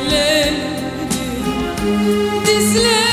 ellerim Dizlerim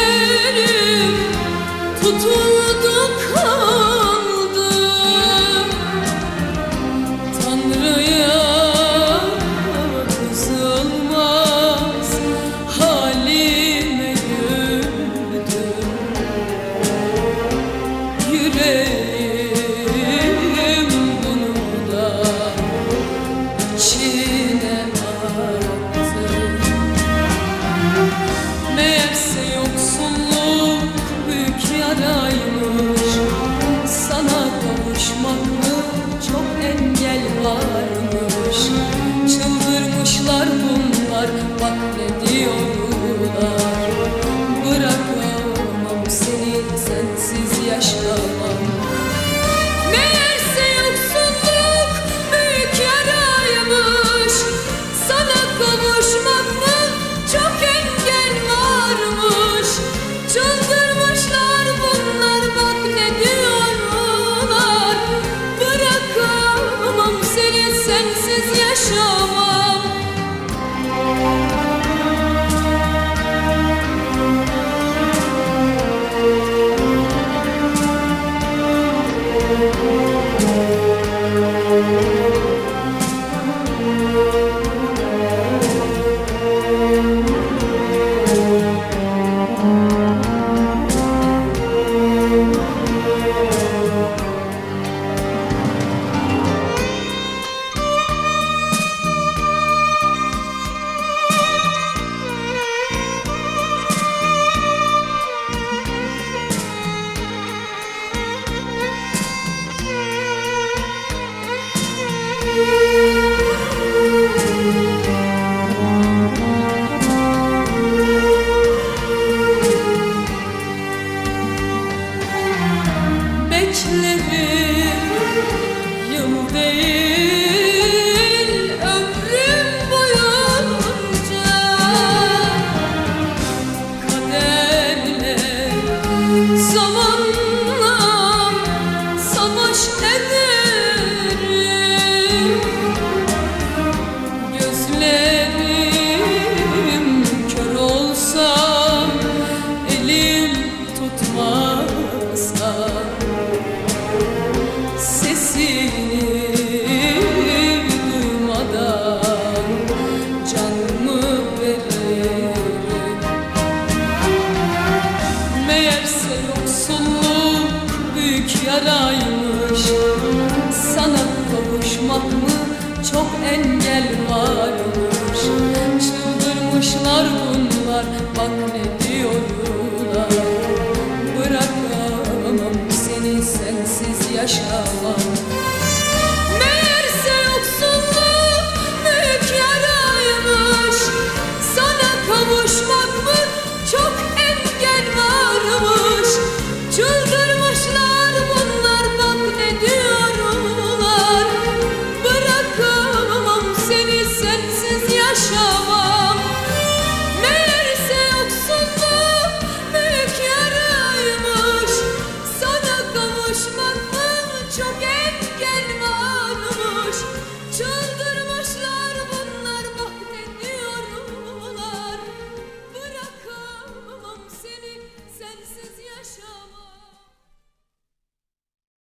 büyük yaraymış. Sana kavuşmak mı? Çok engel varmış. Çıldırmışlar bunlar. Bak ne diyorlar. Bırakamam seni sensiz yaşamam.